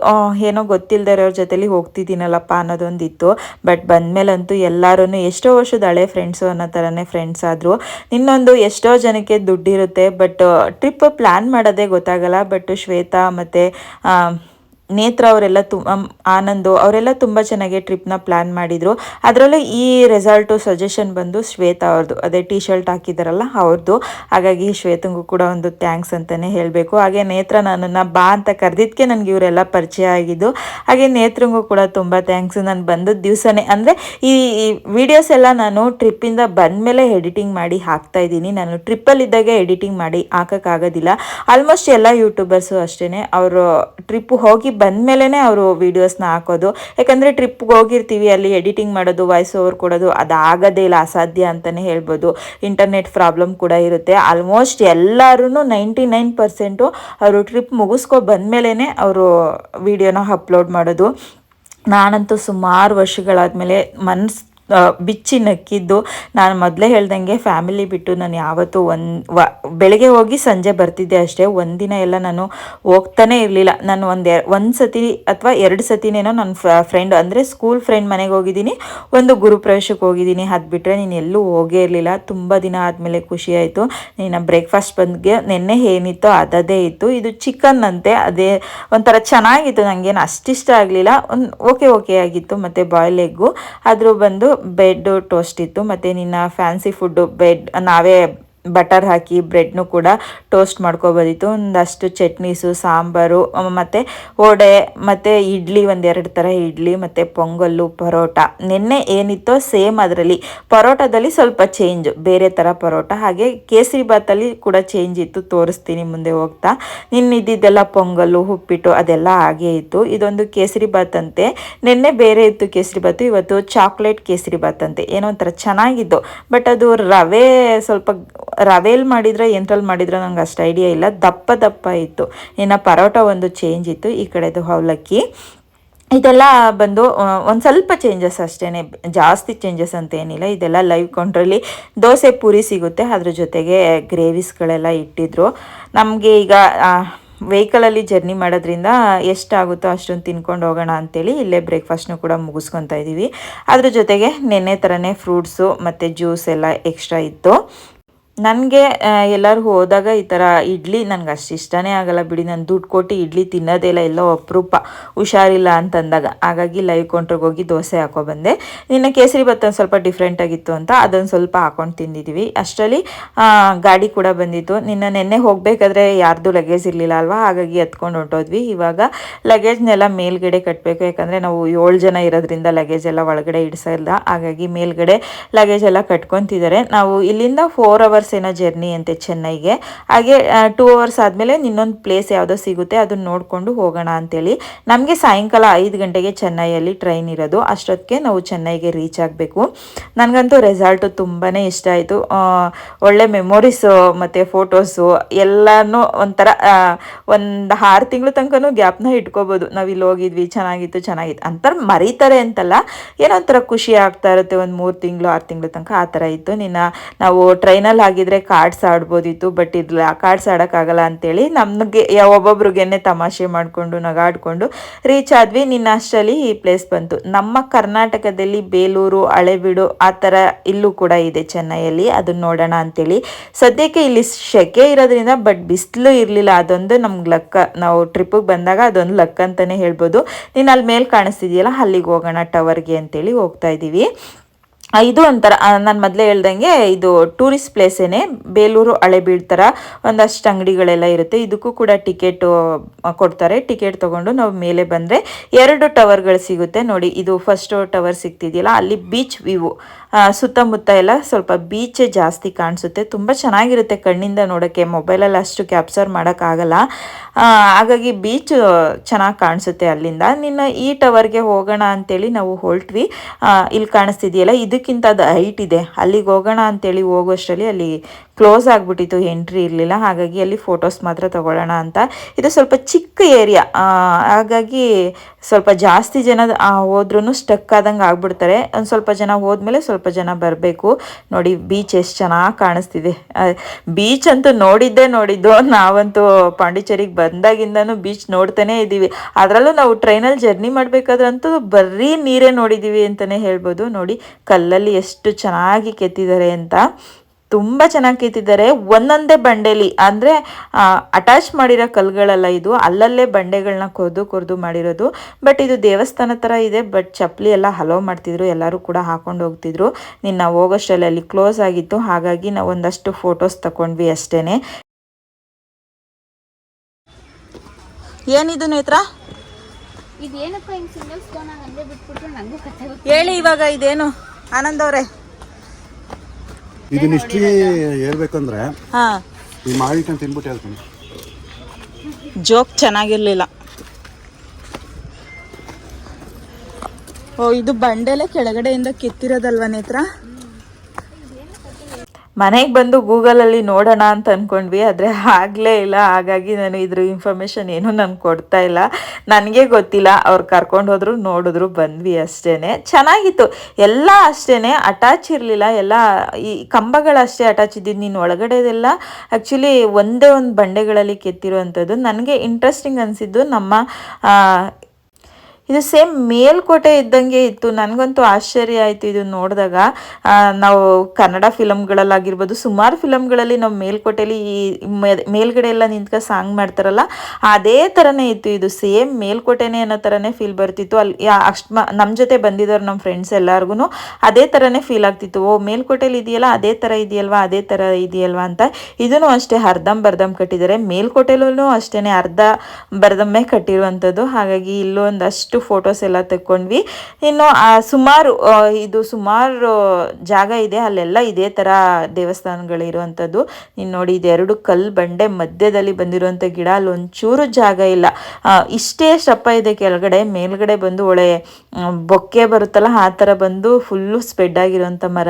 ಏನೋ ಗೊತ್ತಿಲ್ಲದೆ ಇರೋರ ಜೊತೆಲಿ ಹೋಗ್ತಿದ್ದೀನಲ್ಲಪ್ಪ ಅನ್ನೋದೊಂದಿತ್ತು. ಬಟ್ ಬಂದಮೇಲಂತೂ ಎಲ್ಲರೂ ಎಷ್ಟೋ ವರ್ಷದ ಹಳೆ ಫ್ರೆಂಡ್ಸು ಅನ್ನೋ ಥರನೇ ಫ್ರೆಂಡ್ಸ್ ಆದರು. ನಿನ್ನೊಂದು ಎಷ್ಟೋ ಜನಕ್ಕೆ ದುಡ್ಡಿರುತ್ತೆ ಬಟ್ ಟ್ರಿಪ್ ಪ್ಲ್ಯಾನ್ ಮಾಡೋದೇ ಗೊತ್ತಾಗಲ್ಲ. ಬಟ್ ಶ್ವೇತಾ ಮತ್ತು ನೇತ್ರ ಅವರೆಲ್ಲ ತು ಆನಂದು ಅವರೆಲ್ಲ ತುಂಬ ಚೆನ್ನಾಗಿ ಟ್ರಿಪ್ನ ಪ್ಲ್ಯಾನ್ ಮಾಡಿದರು. ಅದರಲ್ಲೂ ಈ ರೆಸಾರ್ಟು ಸಜೆಷನ್ ಬಂದು ಶ್ವೇತಾ ಅವ್ರದ್ದು ಅದೇ ಟೀ ಶರ್ಟ್ ಹಾಕಿದಾರಲ್ಲ ಅವ್ರದ್ದು ಹಾಗಾಗಿ ಶ್ವೇತಂಗೂ ಕೂಡ ಒಂದು ಥ್ಯಾಂಕ್ಸ್ ಅಂತಲೇ ಹೇಳಬೇಕು. ಹಾಗೆ ನೇತ್ರ ನನ್ನನ್ನು ಬಾ ಅಂತ ಕರೆದಿದ್ದಕ್ಕೆ ನನಗೆ ಇವರೆಲ್ಲ ಪರಿಚಯ ಆಗಿದ್ದು. ಹಾಗೆ ನೇತ್ರಂಗೂ ಕೂಡ ತುಂಬ ಥ್ಯಾಂಕ್ಸ್ ನಾನು ಬಂದದ ದಿವಸನೇ. ಅಂದರೆ ಈ ವಿಡಿಯೋಸ್ ಎಲ್ಲ ನಾನು ಟ್ರಿಪ್ಪಿಂದ ಬಂದಮೇಲೆ ಎಡಿಟಿಂಗ್ ಮಾಡಿ ಹಾಕ್ತಾ ಇದ್ದೀನಿ. ನಾನು ಟ್ರಿಪ್ಪಲ್ಲಿದ್ದಾಗ ಎಡಿಟಿಂಗ್ ಮಾಡಿ ಹಾಕೋಕ್ಕಾಗೋದಿಲ್ಲ. ಆಲ್ಮೋಸ್ಟ್ ಎಲ್ಲ ಯೂಟ್ಯೂಬರ್ಸು ಅಷ್ಟೇ ಅವರು ಟ್ರಿಪ್ ಹೋಗಿ ಬಂದಮೇಲೆ ಅವರು ವೀಡಿಯೋಸ್ನ ಹಾಕೋದು. ಯಾಕಂದರೆ ಟ್ರಿಪ್ಗೆ ಹೋಗಿರ್ತೀವಿ, ಅಲ್ಲಿ ಎಡಿಟಿಂಗ್ ಮಾಡೋದು ವಾಯ್ಸ್ ಓವರ್ ಕೊಡೋದು, ಅದಾಗದೇ ಇಲ್ಲ, ಅಸಾಧ್ಯ ಅಂತಲೇ ಹೇಳ್ಬೋದು. ಇಂಟರ್ನೆಟ್ ಪ್ರಾಬ್ಲಮ್ ಕೂಡ ಇರುತ್ತೆ. ಆಲ್ಮೋಸ್ಟ್ ಎಲ್ಲರೂ ನೈಂಟಿ ನೈನ್ ಪರ್ಸೆಂಟು ಅವರು ಟ್ರಿಪ್ ಮುಗಿಸ್ಕೊ ಬಂದಮೇಲೆ ಅವರು ವೀಡಿಯೋನ ಅಪ್ಲೋಡ್ ಮಾಡೋದು. ನಾನಂತೂ ಸುಮಾರು ವರ್ಷಗಳಾದಮೇಲೆ ಮನ್ಸು ಬಿಚ್ಚಿ ನಕ್ಕಿದ್ದು. ನಾನು ಮೊದಲೇ ಹೇಳ್ದಂಗೆ ಫ್ಯಾಮಿಲಿ ಬಿಟ್ಟು ನಾನು ಯಾವತ್ತೂ ಒಂದು ಬೆಳಗ್ಗೆ ಹೋಗಿ ಸಂಜೆ ಬರ್ತಿದ್ದೆ ಅಷ್ಟೇ. ಒಂದಿನ ಎಲ್ಲ ನಾನು ಹೋಗ್ತಾನೆ ಇರಲಿಲ್ಲ. ನಾನು ಒಂದು ಒಂದು ಸತಿ ಅಥವಾ ಎರಡು ಸತಿನೇನೋ ನನ್ನ ಫ್ರೆಂಡ್ ಅಂದರೆ ಸ್ಕೂಲ್ ಫ್ರೆಂಡ್ ಮನೆಗೆ ಹೋಗಿದ್ದೀನಿ. ಒಂದು ಗುರುಪ್ರವೇಶಕ್ಕೆ ಹೋಗಿದ್ದೀನಿ. ಅದು ಬಿಟ್ಟರೆ ನೀನು ಎಲ್ಲೂ ಹೋಗೇ ಇರಲಿಲ್ಲ. ತುಂಬ ದಿನ ಆದಮೇಲೆ ಖುಷಿಯಾಯಿತು ನೀನು ಬ್ರೇಕ್ಫಾಸ್ಟ್ ಬಂದಿಗೆ ನಿನ್ನೆ ಏನಿತ್ತೋ ಅದದೇ ಇತ್ತು. ಇದು ಚಿಕನ್ ಅಂತೆ. ಅದೇ ಒಂಥರ ಚೆನ್ನಾಗಿತ್ತು. ನನಗೇನು ಅಷ್ಟಿಷ್ಟ ಆಗಲಿಲ್ಲ. ಒಂದು ಓಕೆ ಓಕೆ ಆಗಿತ್ತು. ಮತ್ತು ಬಾಯ್ಲ್ ಎಗ್ಗು ಆದರೂ ಬಂದು ಬೆಡ್ ಟೋಸ್ಟ್ ಇತ್ತು ಮತ್ತೆ ನಿನ್ನ ಫ್ಯಾನ್ಸಿ ಫುಡ್ಡು ಬೆಡ್ ನಾವೇ ಬಟರ್ ಹಾಕಿ ಬ್ರೆಡ್ನು ಕೂಡ ಟೋಸ್ಟ್ ಮಾಡ್ಕೋಬೋದಿತ್ತು. ಒಂದಷ್ಟು ಚಟ್ನೀಸು, ಸಾಂಬಾರು ಮತ್ತು ವಡೆ, ಮತ್ತು ಇಡ್ಲಿ, ಒಂದೆರಡು ಥರ ಇಡ್ಲಿ, ಮತ್ತು ಪೊಂಗಲ್ಲು, ಪರೋಟ. ನಿನ್ನೆ ಏನಿತ್ತೋ ಸೇಮ್ ಅದರಲ್ಲಿ. ಪರೋಟದಲ್ಲಿ ಸ್ವಲ್ಪ ಚೇಂಜ್, ಬೇರೆ ಥರ ಪರೋಟ. ಹಾಗೆ ಕೇಸರಿ ಬಾತಲ್ಲಿ ಕೂಡ ಚೇಂಜ್ ಇತ್ತು. ತೋರಿಸ್ತೀನಿ ಮುಂದೆ ಹೋಗ್ತಾ. ನಿನ್ನಿದ್ದೆಲ್ಲ ಪೊಂಗಲ್ಲು, ಉಪ್ಪಿಟ್ಟು ಅದೆಲ್ಲ ಹಾಗೇ ಇತ್ತು. ಇದೊಂದು ಕೇಸರಿ ಬಾತ್ ಅಂತೆ ನಿನ್ನೆ ಬೇರೆ ಇತ್ತು ಕೇಸರಿ ಬಾತು ಇವತ್ತು ಚಾಕ್ಲೇಟ್ ಕೇಸರಿ ಬಾತ್ ಅಂತೆ ಏನೋ ಒಂಥರ ಚೆನ್ನಾಗಿದ್ದು. ಬಟ್ ಅದು ರವೆ ಸ್ವಲ್ಪ ರವೆಲ್ ಮಾಡಿದ್ರೆ ಎಂತ್ರಲ್ಲಿ ಮಾಡಿದ್ರೆ ನಂಗೆ ಅಷ್ಟು ಐಡಿಯಾ ಇಲ್ಲ. ದಪ್ಪ ದಪ್ಪ ಇತ್ತು. ಇನ್ನು ಪರೋಟ ಒಂದು ಚೇಂಜ್ ಇತ್ತು ಈ ಕಡೆದು ಅವಲಕ್ಕಿ ಇದೆಲ್ಲ ಬಂದು ಒಂದು ಸ್ವಲ್ಪ ಚೇಂಜಸ್ ಅಷ್ಟೇ ಜಾಸ್ತಿ ಚೇಂಜಸ್ ಅಂತ ಏನಿಲ್ಲ ಇದೆಲ್ಲ ಲೈವ್ ಕೌಂಟ್ರಲ್ಲಿ ದೋಸೆ ಪೂರಿ ಸಿಗುತ್ತೆ. ಅದ್ರ ಜೊತೆಗೆ ಗ್ರೇವಿಸ್ಗಳೆಲ್ಲ ಇಟ್ಟಿದ್ರು. ನಮಗೆ ಈಗ ವೆಹಿಕಲಲ್ಲಿ ಜರ್ನಿ ಮಾಡೋದ್ರಿಂದ ಎಷ್ಟಾಗುತ್ತೋ ಅಷ್ಟೊಂದು ತಿನ್ಕೊಂಡು ಹೋಗೋಣ ಅಂತೇಳಿ ಇಲ್ಲೇ ಬ್ರೇಕ್ಫಾಸ್ಟ್ನು ಕೂಡ ಮುಗಿಸ್ಕೊತಾ ಇದ್ದೀವಿ ಅದ್ರ ಜೊತೆಗೆ ನೆನ್ನೆ ಥರನೇ ಫ್ರೂಟ್ಸು ಮತ್ತು ಜ್ಯೂಸ್ ಎಲ್ಲ ಎಕ್ಸ್ಟ್ರಾ ಇತ್ತು. ನನಗೆ ಎಲ್ಲರೂ ಹೋದಾಗ ಈ ಥರ ಇಡ್ಲಿ ನನಗೆ ಅಷ್ಟು ಇಷ್ಟನೇ ಆಗಲ್ಲ ಬಿಡಿ. ನಾನು ದುಡ್ಡು ಕೊಟ್ಟು ಇಡ್ಲಿ ತಿನ್ನೋದೇ ಇಲ್ಲ, ಎಲ್ಲೋ ಅಪರೂಪ. ಹುಷಾರಿಲ್ಲ ಅಂತಂದಾಗ. ಹಾಗಾಗಿ ಲೈವ್ ಕೌಂಟ್ರಿಗೆ ಹೋಗಿ ದೋಸೆ ಹಾಕೊಬಂದೆ. ನಿನ್ನೆ ಕೇಸರಿ ಭತ್ತ ಒಂದು ಸ್ವಲ್ಪ ಡಿಫ್ರೆಂಟ್ ಆಗಿತ್ತು ಅಂತ ಅದನ್ನು ಸ್ವಲ್ಪ ಹಾಕೊಂಡು ತಿಂದಿದ್ವಿ. ಅಷ್ಟರಲ್ಲಿ ಗಾಡಿ ಕೂಡ ಬಂದಿತ್ತು. ನಿನ್ನ ನೆನ್ನೆ ಹೋಗಬೇಕಾದ್ರೆ ಯಾರ್ದು ಲಗೇಜ್ ಇರಲಿಲ್ಲ ಅಲ್ವಾ? ಹಾಗಾಗಿ ಎತ್ಕೊಂಡು ಹೊಂಟೋದ್ವಿ. ಇವಾಗ ಲಗೇಜ್ನೆಲ್ಲ ಮೇಲ್ಗಡೆ ಕಟ್ಟಬೇಕು ಯಾಕಂದರೆ ನಾವು ಏಳು ಜನ ಇರೋದ್ರಿಂದ ಲಗೇಜ್ ಎಲ್ಲ ಒಳಗಡೆ ಇಡಿಸಲ್ಲ ಹಾಗಾಗಿ ಮೇಲ್ಗಡೆ ಲಗೇಜ್ ಎಲ್ಲ ಕಟ್ಕೊತಿದ್ದಾರೆ. ನಾವು ಇಲ್ಲಿಂದ ಫೋರ್ ಅವರ್ಸ್ ಏನೋ ಜರ್ನಿ ಅಂತೆ ಚೆನ್ನೈಗೆ. ಹಾಗೆ ಟೂ ಅವರ್ಸ್ ಆದಮೇಲೆ ಇನ್ನೊಂದು ಪ್ಲೇಸ್ ಯಾವುದೋ ಸಿಗುತ್ತೆ ಅದನ್ನ ನೋಡಿಕೊಂಡು ಹೋಗೋಣ ಅಂತೇಳಿ. ನಮಗೆ ಸಾಯಂಕಾಲ ಐದು ಗಂಟೆಗೆ ಚೆನ್ನೈಯಲ್ಲಿ ಟ್ರೈನ್ ಇರೋದು. ಅಷ್ಟೊತ್ತಿಗೆ ನಾವು ಚೆನ್ನೈಗೆ ರೀಚ್ ಆಗಬೇಕು. ನನಗಂತೂ ರೆಸಾರ್ಟು ತುಂಬಾ ಇಷ್ಟ ಆಯಿತು. ಒಳ್ಳೆ ಮೆಮೊರೀಸು ಮತ್ತು ಫೋಟೋಸು ಎಲ್ಲನೂ ಒಂಥರ ಒಂದು ಆರು ತಿಂಗಳ ತನಕನೂ ಗ್ಯಾಪ್ನ ಇಟ್ಕೋಬೋದು. ನಾವು ಇಲ್ಲಿ ಹೋಗಿದ್ವಿ, ಚೆನ್ನಾಗಿತ್ತು ಚೆನ್ನಾಗಿತ್ತು ಅಂತಾರೆ ಮರೀತಾರೆ ಅಂತಲ್ಲ. ಏನೋ ಒಂಥರ ಖುಷಿ ಆಗ್ತಾ ಇರುತ್ತೆ, ಒಂದು ಮೂರು ತಿಂಗಳು, ಆರು ತಿಂಗಳು ತನಕ ಆ ಥರ ಇತ್ತು. ನಿನ್ನ ನಾವು ಟ್ರೈನಲ್ಲಿ ಆಗಿದ್ರೆ ಕಾರ್ಡ್ಸ್ ಆಡ್ಬೋದಿತ್ತು ಬಟ್ ಇಲ್ಲ ಕಾರ್ಡ್ಸ್ ಆಡೋಕ್ಕಾಗಲ್ಲ ಅಂತೇಳಿ ನಮಗೆ ಒಬ್ಬೊಬ್ರಿಗೆ ತಮಾಷೆ ಮಾಡಿಕೊಂಡು, ನಗಾಡ್ಕೊಂಡು ರೀಚ್ ಆದ್ವಿ. ನಿನ್ನ ಅಷ್ಟರಲ್ಲಿ ಈ ಪ್ಲೇಸ್ ಬಂತು. ನಮ್ಮ ಕರ್ನಾಟಕದಲ್ಲಿ ಬೇಲೂರು, ಹಳೆಬೀಡು ಆ ಥರ ಇಲ್ಲೂ ಕೂಡ ಇದೆ ಚೆನ್ನೈಯಲ್ಲಿ. ಅದನ್ನ ನೋಡೋಣ ಅಂತೇಳಿ. ಸದ್ಯಕ್ಕೆ ಇಲ್ಲಿ ಸೆಕೆ ಇರೋದ್ರಿಂದ ಬಟ್ ಬಿಸಿಲು ಇರಲಿಲ್ಲ. ಅದೊಂದು ನಮ್ಗೆ ಲಕ್ಕ. ನಾವು ಟ್ರಿಪ್ಪಿಗೆ ಬಂದಾಗ ಅದೊಂದು ಲಕ್ ಅಂತಲೇ ಹೇಳ್ಬೋದು. ನೀನು ಅಲ್ಲಿ ಮೇಲೆ ಕಾಣಿಸ್ತಿದೆಯಲ್ಲ, ಅಲ್ಲಿಗೆ ಹೋಗೋಣ ಟವರ್ಗೆ ಅಂತೇಳಿ ಹೋಗ್ತಾ ಇದ್ದೀವಿ ಇದು ಒಂಥರ ನಾನು ಮೊದಲೇ ಹೇಳ್ದಂಗೆ ಇದು ಟೂರಿಸ್ಟ್ ಪ್ಲೇಸೇನೆ ಬೇಲೂರು, ಹಳೆಬೀಡು ಥರ ಒಂದಷ್ಟು ಅಂಗಡಿಗಳೆಲ್ಲ ಇರುತ್ತೆ. ಇದಕ್ಕೂ ಕೂಡ ಟಿಕೆಟು ಕೊಡ್ತಾರೆ. ಟಿಕೆಟ್ ತೊಗೊಂಡು ನಾವು ಮೇಲೆ ಬಂದರೆ ಎರಡು ಟವರ್ಗಳು ಸಿಗುತ್ತೆ. ನೋಡಿ, ಇದು ಫಸ್ಟ್ ಟವರ್ ಸಿಗ್ತಿದೆಯಲ್ಲ, ಅಲ್ಲಿ ಬೀಚ್ ವ್ಯೂ ಸುತ್ತಮುತ್ತ ಎಲ್ಲ ಸ್ವಲ್ಪ ಬೀಚೇ ಜಾಸ್ತಿ ಕಾಣಿಸುತ್ತೆ. ತುಂಬ ಚೆನ್ನಾಗಿರುತ್ತೆ ಕಣ್ಣಿಂದ ನೋಡೋಕ್ಕೆ. ಮೊಬೈಲಲ್ಲಿ ಅಷ್ಟು ಕ್ಯಾಪ್ಚರ್ ಮಾಡೋಕ್ಕಾಗಲ್ಲ ಹಾಗಾಗಿ ಬೀಚ್ ಚೆನ್ನಾಗಿ ಕಾಣಿಸುತ್ತೆ ಅಲ್ಲಿಂದ. ನಿನ್ನ ಈ ಟವರ್ಗೆ ಹೋಗೋಣ ಅಂತೇಳಿ ನಾವು ಹೊಲ್ಟ್ವಿ ಇಲ್ಲಿ ಕಾಣಿಸ್ತಿದೆಯಲ್ಲ ಇದಕ್ಕಿಂತ ಅದು ಹೈಟ್ ಇದೆ. ಅಲ್ಲಿಗೆ ಹೋಗೋಣ ಅಂತೇಳಿ ಹೋಗೋಷ್ಟರಲ್ಲಿ ಅಲ್ಲಿ ಕ್ಲೋಸ್ ಆಗಿಬಿಟ್ಟಿತ್ತು ಎಂಟ್ರಿ ಇರಲಿಲ್ಲ. ಹಾಗಾಗಿ ಅಲ್ಲಿ ಫೋಟೋಸ್ ಮಾತ್ರ ತಗೊಳ್ಳೋಣ ಅಂತ. ಇದು ಸ್ವಲ್ಪ ಚಿಕ್ಕ ಏರಿಯಾ ಹಾಗಾಗಿ ಸ್ವಲ್ಪ ಜಾಸ್ತಿ ಜನ ಹೋದ್ರೂ ಸ್ಟಕ್ ಆದಂಗೆ ಆಗ್ಬಿಡ್ತಾರೆ. ಒಂದು ಸ್ವಲ್ಪ ಜನ ಹೋದ್ಮೇಲೆ ಸ್ವಲ್ಪ ಜನ ಬರಬೇಕು. ನೋಡಿ ಬೀಚ್ ಎಷ್ಟು ಚೆನ್ನಾಗಿ ಕಾಣಿಸ್ತಿದೆ. ಬೀಚ್ ಅಂತೂ ನೋಡಿದ್ದೇ ನೋಡಿದ್ದು. ನಾವಂತೂ ಪಾಂಡಿಚೇರಿಗೆ ಬಂದಾಗಿಂದನೂ ಬೀಚ್ ನೋಡ್ತಾನೇ ಇದ್ದೀವಿ. ಅದರಲ್ಲೂ ನಾವು ಟ್ರೈನಲ್ಲಿ ಜರ್ನಿ ಮಾಡಬೇಕಾದ್ರಂತೂ ಬರೀ ನೀರೇ ನೋಡಿದ್ದೀವಿ ಅಂತಲೇ ಹೇಳ್ಬೋದು. ನೋಡಿ, ಕಲ್ಲಲ್ಲಿ ಎಷ್ಟು ಚೆನ್ನಾಗಿ ಕೆತ್ತಿದ್ದಾರೆ ಅಂತ. ತುಂಬ ಚೆನ್ನಾಗಿ ಕೆತ್ತಿದ್ದಾರೆ ಒಂದೊಂದೇ ಬಂಡೆಲಿ ಅಂದರೆ ಅಟ್ಯಾಚ್ ಮಾಡಿರೋ ಕಲ್ಲುಗಳಲ್ಲ ಇದು ಅಲ್ಲಲ್ಲೇ ಬಂಡೆಗಳನ್ನ ಕೊರ್ದು ಕೊರ್ದು ಮಾಡಿರೋದು. ಬಟ್ ಇದು ದೇವಸ್ಥಾನ ಥರ ಇದೆ ಬಟ್ ಚಪ್ಪಲಿ ಎಲ್ಲ ಹಲೋ ಮಾಡ್ತಿದ್ರು. ಎಲ್ಲರೂ ಕೂಡ ಹಾಕೊಂಡು ಹೋಗ್ತಿದ್ರು. ನಿನ್ನ ಹೋಗೋಷ್ಟರಲ್ಲಿ ಅಲ್ಲಿ ಕ್ಲೋಸ್ ಆಗಿತ್ತು. ಹಾಗಾಗಿ ನಾವು ಒಂದಷ್ಟು ಫೋಟೋಸ್ ತಗೊಂಡ್ವಿ ಅಷ್ಟೇ ಏನಿದು ನೇತ್ರ? ಇದೇನಪ್ಪ ಹಿಂಗ್ ಸಿಂಗಲ್ ಸ್ಟೋನ್ ಹಂಗೆ ಬಿಟ್ಬಿಟ್ರೆ ನಂಗೂ ಕತೆ ಗೊತ್ತು ಹೇಳಿ ಇವಾಗ ಇದೇನು? ಆನಂದ್ ಅವರೇ. ಇದನ್ನ ಹಿಸ್ಟ್ರಿ ಹೇಳ್ಬೇಕಂದ್ರೆ ಹಾ. ಈ ಮಾವಿಕಂತ ತಿನ್ಬಿಟ್ಟು ಹೇಳ್ತೀನಿ. ಜೋಕ್ ಚೆನ್ನಾಗಿರ್ಲಿಲ್ಲ. ಓ ಇದು ಬಂಡೆಲೆ ಕೆಳಗಡೆಯಿಂದ ಕೆತ್ತಿರೋದಲ್ವಾ ನೇತ್ರ? ಮನೆಗೆ ಬಂದು ಗೂಗಲಲ್ಲಿ ನೋಡೋಣ ಅಂತ ಅಂದ್ಕೊಂಡ್ವಿ ಆದರೆ ಆಗಲೇ ಇಲ್ಲ. ಹಾಗಾಗಿ ನಾನು ಇದ್ರ ಇನ್ಫಾರ್ಮೇಷನ್ ಏನೂ ನಾನು ಕೊಡ್ತಾ ಇಲ್ಲ. ನನಗೆ ಗೊತ್ತಿಲ್ಲ, ಅವ್ರು ಕರ್ಕೊಂಡು ಹೋದ್ರು, ನೋಡಿದ್ರು, ಬಂದ್ವಿ ಅಷ್ಟೇ ಚೆನ್ನಾಗಿತ್ತು. ಎಲ್ಲ ಅಷ್ಟೇ ಅಟ್ಯಾಚ್ ಇರಲಿಲ್ಲ. ಎಲ್ಲ ಈ ಕಂಬಗಳಷ್ಟೇ ಅಟ್ಯಾಚ್ ಇದ್ದಿದ್ದು ನೀನು ಒಳಗಡೆದೆಲ್ಲ ಆ್ಯಕ್ಚುಲಿ ಒಂದೇ ಒಂದು ಬಂಡೆಗಳಲ್ಲಿ ಕೆತ್ತಿರುವಂಥದ್ದು. ನನಗೆ ಇಂಟ್ರೆಸ್ಟಿಂಗ್ ಅನಿಸಿದ್ದು ನಮ್ಮ ಇದು ಸೇಮ್ ಮೇಲ್ಕೋಟೆ ಇದ್ದಂಗೆ ಇತ್ತು. ನನಗಂತೂ ಆಶ್ಚರ್ಯ ಆಯಿತು ಇದು ನೋಡಿದಾಗ. ನಾವು ಕನ್ನಡ ಫಿಲಮ್ಗಳಲ್ಲಾಗಿರ್ಬೋದು ಸುಮಾರು ಫಿಲಮ್ಗಳಲ್ಲಿ ನಾವು ಮೇಲ್ಕೋಟೆಯಲ್ಲಿ ಈ ಮೇಲ್ಗಡೆ ಎಲ್ಲ ನಿಂತ್ಕ ಸಾಂಗ್ ಮಾಡ್ತಾರಲ್ಲ, ಅದೇ ಥರನೇ ಇತ್ತು ಇದು. ಸೇಮ್ ಮೇಲ್ಕೋಟೆನೇ ಅನ್ನೋ ಥರನೇ ಫೀಲ್ ಬರ್ತಿತ್ತು. ಅಲ್ಲಿ ಅಷ್ಟು ನಮ್ಮ ಜೊತೆ ಬಂದಿದ್ದವ್ರು ನಮ್ಮ ಫ್ರೆಂಡ್ಸ್ ಎಲ್ಲರಿಗೂ ಅದೇ ಥರನೇ ಫೀಲ್ ಆಗ್ತಿತ್ತು. ಓ, ಮೇಲ್ಕೋಟೆಲಿ ಇದೆಯಲ್ಲ, ಅದೇ ಥರ ಇದೆಯಲ್ವಾ, ಅದೇ ಥರ ಇದೆಯಲ್ವಾ ಅಂತ. ಇದೂ ಅಷ್ಟೇ ಅರ್ಧಂ ಬರ್ದಂ ಕಟ್ಟಿದ್ದಾರೆ. ಮೇಲ್ಕೋಟೆಲೂ ಅಷ್ಟೇ ಅರ್ಧ ಬರ್ದಮ್ಮೆ ಕಟ್ಟಿರುವಂಥದ್ದು. ಹಾಗಾಗಿ ಇಲ್ಲೂ ಒಂದಷ್ಟು ಫೋಟೋಸ್ ಎಲ್ಲ ತೆಕ್ಕೊಂಡ್ವಿ. ಇನ್ನು ಸುಮಾರು ಇದು ಸುಮಾರು ಜಾಗ ಇದೆ. ಅಲ್ಲೆಲ್ಲ ಇದೇ ಥರ ದೇವಸ್ಥಾನಗಳು ಇರುವಂಥದ್ದು. ನೀನು ನೋಡಿ ಇದೆರಡು ಕಲ್ಲು ಬಂಡೆ ಮಧ್ಯದಲ್ಲಿ ಬಂದಿರುವಂಥ ಗಿಡ. ಅಲ್ಲಿ ಒಂಚೂರು ಜಾಗ ಇಲ್ಲ. ಇಷ್ಟೇ ಶಪ್ಪ ಇದೆ ಕೆಳಗಡೆ. ಮೇಲ್ಗಡೆ ಬಂದು ಒಳ್ಳೆ ಬೊಕ್ಕೆ ಬರುತ್ತಲ್ಲ, ಆ ಥರ ಬಂದು ಫುಲ್ಲು ಸ್ಪ್ರೆಡ್ ಆಗಿರುವಂಥ ಮರ.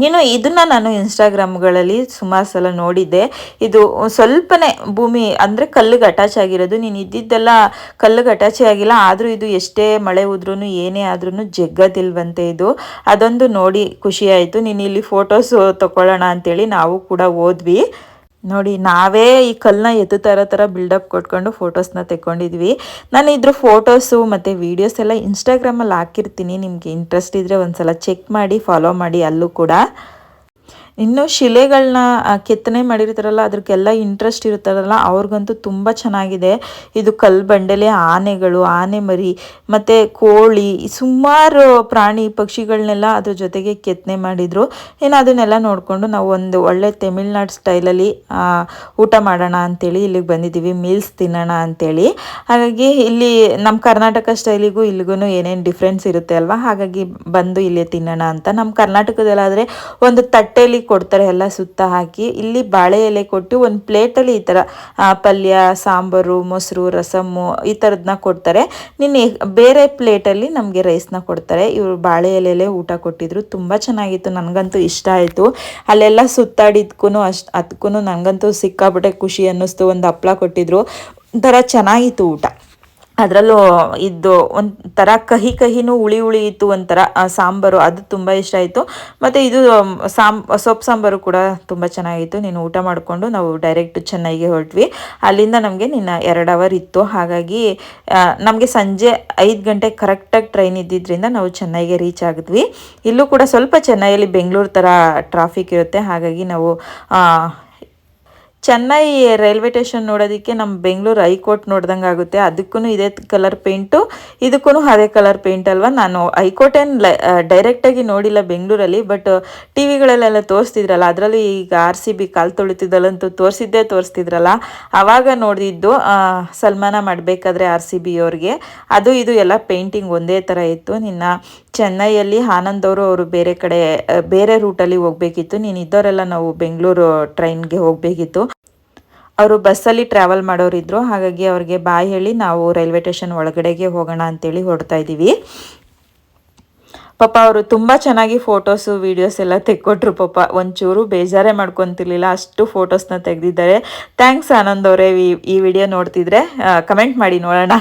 ನೀನು ಇದನ್ನ ನಾನು ಇನ್ಸ್ಟಾಗ್ರಾಮ್ಗಳಲ್ಲಿ ಸುಮಾರು ಸಲ ನೋಡಿದ್ದೆ. ಇದು ಸ್ವಲ್ಪನೇ ಭೂಮಿ ಅಂದರೆ ಕಲ್ಲಿಗೆ ಅಟ್ಯಾಚ್ ಆಗಿರೋದು. ನೀನು ಇದ್ದಿದ್ದೆಲ್ಲ ಕಲ್ಲಿಗೆ ಅಟ್ಯಾಚೇ ಆಗಿಲ್ಲ. ಆದರೂ ಇದು ಎಷ್ಟೇ ಮಳೆ ಉದ್ರೂ ಏನೇ ಆದ್ರೂ ಜಗ್ಗದಿಲ್ವಂತೆ ಇದು. ಅದೊಂದು ನೋಡಿ ಖುಷಿ ಆಯಿತು. ನೀನು ಇಲ್ಲಿ ಫೋಟೋಸು ತಗೊಳ್ಳೋಣ ಅಂತೇಳಿ ನಾವು ಕೂಡ ಹೋದ್ವಿ. ನೋಡಿ, ನಾವೇ ಈ ಕಲ್ಲನ್ನ ಎದ್ದು ಥರ ಥರ ಬಿಲ್ಡಪ್ ಕೊಟ್ಕೊಂಡು ಫೋಟೋಸ್ನ ತೆಕ್ಕೊಂಡಿದ್ವಿ. ನಾನು ಇದ್ರ ಫೋಟೋಸು ಮತ್ತು ವೀಡಿಯೋಸ್ ಎಲ್ಲ ಇನ್ಸ್ಟಾಗ್ರಾಮಲ್ಲಿ ಹಾಕಿರ್ತೀನಿ. ನಿಮಗೆ ಇಂಟ್ರೆಸ್ಟ್ ಇದ್ದರೆ ಒಂದು ಸಲ ಚೆಕ್ ಮಾಡಿ ಫಾಲೋ ಮಾಡಿ ಅಲ್ಲೂ ಕೂಡ. ಇನ್ನು ಶಿಲೆಗಳನ್ನ ಕೆತ್ತನೆ ಮಾಡಿರ್ತಾರಲ್ಲ ಅದಕ್ಕೆಲ್ಲ ಇಂಟ್ರೆಸ್ಟ್ ಇರುತ್ತಾರಲ್ಲ ಅವ್ರಿಗಂತೂ ತುಂಬ ಚೆನ್ನಾಗಿದೆ. ಇದು ಕಲ್ಲು ಬಂಡೆಲೆ ಆನೆಗಳು, ಆನೆ ಮರಿ, ಮತ್ತು ಕೋಳಿ, ಸುಮಾರು ಪ್ರಾಣಿ ಪಕ್ಷಿಗಳನ್ನೆಲ್ಲ ಅದ್ರ ಜೊತೆಗೆ ಕೆತ್ತನೆ ಮಾಡಿದರು. ಏನು ಅದನ್ನೆಲ್ಲ ನೋಡಿಕೊಂಡು ನಾವು ಒಂದು ಒಳ್ಳೆ ತಮಿಳ್ನಾಡು ಸ್ಟೈಲಲ್ಲಿ ಊಟ ಮಾಡೋಣ ಅಂತೇಳಿ ಇಲ್ಲಿಗೆ ಬಂದಿದ್ದೀವಿ. ಮೀಲ್ಸ್ ತಿನ್ನೋಣ ಅಂತೇಳಿ. ಹಾಗಾಗಿ ಇಲ್ಲಿ ನಮ್ಮ ಕರ್ನಾಟಕ ಸ್ಟೈಲಿಗೂ ಇಲ್ಲಿಗೂ ಏನೇನು ಡಿಫ್ರೆನ್ಸ್ ಇರುತ್ತೆ ಅಲ್ವಾ? ಹಾಗಾಗಿ ಬಂದು ಇಲ್ಲಿ ತಿನ್ನೋಣ ಅಂತ. ನಮ್ಮ ಕರ್ನಾಟಕದಲ್ಲಾದರೆ ಒಂದು ತಟ್ಟೆಯಲ್ಲಿ ಕೊಡ್ತಾರೆ, ಎಲ್ಲ ಸುತ್ತ ಹಾಕಿ. ಇಲ್ಲಿ ಬಾಳೆ ಎಲೆ ಕೊಟ್ಟು ಒಂದು ಪ್ಲೇಟಲ್ಲಿ ಈ ಥರ ಪಲ್ಯ, ಸಾಂಬಾರು, ಮೊಸರು, ರಸಮ್ಮು ಈ ಥರದನ್ನ ಕೊಡ್ತಾರೆ. ನಿನ್ನೆ ಬೇರೆ ಪ್ಲೇಟಲ್ಲಿ ನಮಗೆ ರೈಸ್ನ ಕೊಡ್ತಾರೆ. ಇವರು ಬಾಳೆ ಎಲೆಯಲ್ಲೇ ಊಟ ಕೊಟ್ಟಿದ್ರು. ತುಂಬ ಚೆನ್ನಾಗಿತ್ತು, ನನಗಂತೂ ಇಷ್ಟ ಆಯಿತು. ಅಲ್ಲೆಲ್ಲ ಸುತ್ತಾಡಿದ್ಕೂ ಅಷ್ಟು ಅದಕ್ಕೂ ನನಗಂತೂ ಸಿಕ್ಕಾಬಿಟ್ಟೆ ಖುಷಿ ಅನ್ನಿಸ್ತು. ಒಂದು ಹಪ್ಪಳ ಕೊಟ್ಟಿದ್ರು. ಒಂಥರ ಚೆನ್ನಾಗಿತ್ತು ಊಟ. ಅದರಲ್ಲೂ ಇದು ಒಂಥರ ಕಹಿ ಕಹಿನೂ ಉಳಿ ಉಳಿ ಇತ್ತು ಒಂಥರ ಸಾಂಬಾರು ಅದು ತುಂಬ ಇಷ್ಟ ಆಯಿತು. ಮತ್ತು ಇದು ಸಾಂಬ್ ಸೊಪ್ಪು ಸಾಂಬಾರು ಕೂಡ ತುಂಬ ಚೆನ್ನಾಗಿತ್ತು. ನೀನು ಊಟ ಮಾಡಿಕೊಂಡು ನಾವು ಡೈರೆಕ್ಟ್ ಚೆನ್ನೈಗೆ ಹೊರಟ್ವಿ. ಅಲ್ಲಿಂದ ನಮಗೆ ನಿನ್ನ ಎರಡು ಅವರ್ ಇತ್ತು. ಹಾಗಾಗಿ ನಮಗೆ ಸಂಜೆ ಐದು ಗಂಟೆ ಕರೆಕ್ಟಾಗಿ ಟ್ರೈನ್ ಇದ್ದಿದ್ದರಿಂದ ನಾವು ಚೆನ್ನೈಗೆ ರೀಚ್ ಆಗಿದ್ವಿ. ಇಲ್ಲೂ ಕೂಡ ಸ್ವಲ್ಪ ಚೆನ್ನೈಯಲ್ಲಿ ಬೆಂಗಳೂರು ಥರ ಟ್ರಾಫಿಕ್ ಇರುತ್ತೆ. ಹಾಗಾಗಿ ನಾವು ಚೆನ್ನೈ ರೈಲ್ವೆ ಸ್ಟೇಷನ್ ನೋಡೋದಕ್ಕೆ ನಮ್ಮ ಬೆಂಗಳೂರು ಹೈಕೋರ್ಟ್ ನೋಡ್ದಂಗೆ ಆಗುತ್ತೆ. ಅದಕ್ಕೂ ಇದೇ ಕಲರ್ ಪೇಂಟು. ಇದಕ್ಕೂ ಅದೇ ಕಲರ್ ಪೇಂಟ್ ಅಲ್ವಾ? ನಾನು ಹೈಕೋರ್ಟ್ ಏನು ಡೈರೆಕ್ಟಾಗಿ ನೋಡಿಲ್ಲ ಬೆಂಗಳೂರಲ್ಲಿ, ಬಟ್ ಟಿ ವಿಗಳಲ್ಲೆಲ್ಲ ತೋರಿಸ್ತಿದ್ರಲ್ಲ, ಅದರಲ್ಲಿ ಈಗ ಆರ್ ಸಿ ಬಿ ಕಾಲು ತೊಳಿತಿದ್ದಲ್ಲಂತೂ ತೋರಿಸಿದ್ದೇ ತೋರಿಸ್ತಿದ್ರಲ್ಲ ಆವಾಗ ನೋಡಿದ್ದು ಸಲ್ಮಾನ ಮಾಡಬೇಕಾದ್ರೆ ಆರ್ ಸಿ ಬಿ ಅವ್ರಿಗೆ. ಅದು, ಇದು ಎಲ್ಲ ಪೇಂಟಿಂಗ್ ಒಂದೇ ಥರ ಇತ್ತು. ನಿನ್ನ ಚೆನ್ನೈಯಲ್ಲಿ ಆನಂದ್ ಅವರು ಅವರು ಬೇರೆ ಕಡೆ ಬೇರೆ ರೂಟಲ್ಲಿ ಹೋಗಬೇಕಿತ್ತು. ನೀನು ಇದ್ದವರೆಲ್ಲ ನಾವು ಬೆಂಗಳೂರು ಟ್ರೈನ್ಗೆ ಹೋಗಬೇಕಿತ್ತು. ಅವರು ಬಸ್ಸಲ್ಲಿ ಟ್ರಾವೆಲ್ ಮಾಡೋರಿದ್ರು. ಹಾಗಾಗಿ ಅವ್ರಿಗೆ ಬಾಯ್ ಹೇಳಿ ನಾವು ರೈಲ್ವೆ ಸ್ಟೇಷನ್ ಒಳಗಡೆಗೆ ಹೋಗೋಣ ಅಂತೇಳಿ ಹೊರಡ್ತಾ ಇದ್ದೀವಿ. ಪಾಪ ಅವರು ತುಂಬ ಚೆನ್ನಾಗಿ ಫೋಟೋಸು ವೀಡಿಯೋಸ್ ಎಲ್ಲ ತೆಕ್ಕೊಟ್ರು ಪಾಪ. ಒಂಚೂರು ಬೇಜಾರೇ ಮಾಡ್ಕೊತಿರ್ಲಿಲ್ಲ, ಅಷ್ಟು ಫೋಟೋಸ್ನ ತೆಗೆದಿದ್ದಾರೆ. ಥ್ಯಾಂಕ್ಸ್ ಆನಂದ್ ಅವರೇ, ಈ ವಿಡಿಯೋ ನೋಡ್ತಿದ್ರೆ ಕಮೆಂಟ್ ಮಾಡಿ ನೋಡೋಣ.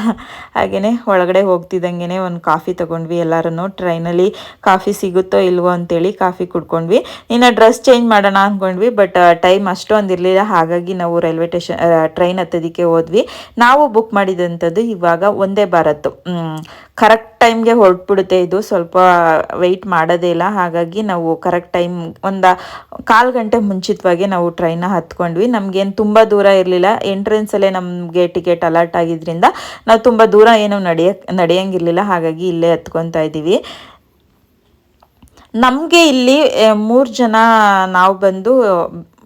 ಹಾಗೆಯೇ ಒಳಗಡೆ ಹೋಗ್ತಿದ್ದಂಗೆ ಒಂದು ಕಾಫಿ ತೊಗೊಂಡ್ವಿ ಎಲ್ಲರೂ ಟ್ರೈನಲ್ಲಿ ಕಾಫಿ ಸಿಗುತ್ತೋ ಇಲ್ವೋ ಅಂತೇಳಿ ಕಾಫಿ ಕುಡ್ಕೊಂಡ್ವಿ. ಇನ್ನು ಡ್ರೆಸ್ ಚೇಂಜ್ ಮಾಡೋಣ ಅಂದ್ಕೊಂಡ್ವಿ ಬಟ್ ಟೈಮ್ ಅಷ್ಟೊಂದು ಇರಲಿಲ್ಲ. ಹಾಗಾಗಿ ನಾವು ರೈಲ್ವೆ ಸ್ಟೇಷನ್ ಟ್ರೈನ್ ಹತ್ತೋದಕ್ಕೆ ಹೋದ್ವಿ. ನಾವು ಬುಕ್ ಮಾಡಿದಂಥದ್ದು ಇವಾಗ ಒಂದೇ ಭಾರತ್ ಕರೆಕ್ಟ್ ಟೈಮ್ಗೆ ಹೊರಟ್ಬಿಡುತ್ತೆ ಇದು. ಸ್ವಲ್ಪ ವೆಯ್ಟ್ ಮಾಡೋದೇ ಇಲ್ಲ. ಹಾಗಾಗಿ ನಾವು ಕರೆಕ್ಟ್ ಟೈಮ್ ಒಂದು ಕಾಲು ಗಂಟೆ ಮುಂಚಿತವಾಗಿ ನಾವು ಟ್ರೈನ ಹತ್ಕೊಂಡ್ವಿ. ನಮಗೇನು ತುಂಬ ದೂರ ಇರಲಿಲ್ಲ. ಎಂಟ್ರೆನ್ಸಲ್ಲೇ ನಮಗೆ ಟಿಕೆಟ್ ಅಲರ್ಟ್ ಆಗಿದ್ದರಿಂದ ನಾವು ತುಂಬ ದೂರ ಏನು ನಡೆಯಕ್ಕೆ ನಡೆಯಂಗಿರಲಿಲ್ಲ. ಹಾಗಾಗಿ ಇಲ್ಲೇ ಹತ್ಕೊತಾ ಇದ್ದೀವಿ. ನಮಗೆ ಇಲ್ಲಿ, ಮೂರು ಜನ ನಾವು ಬಂದು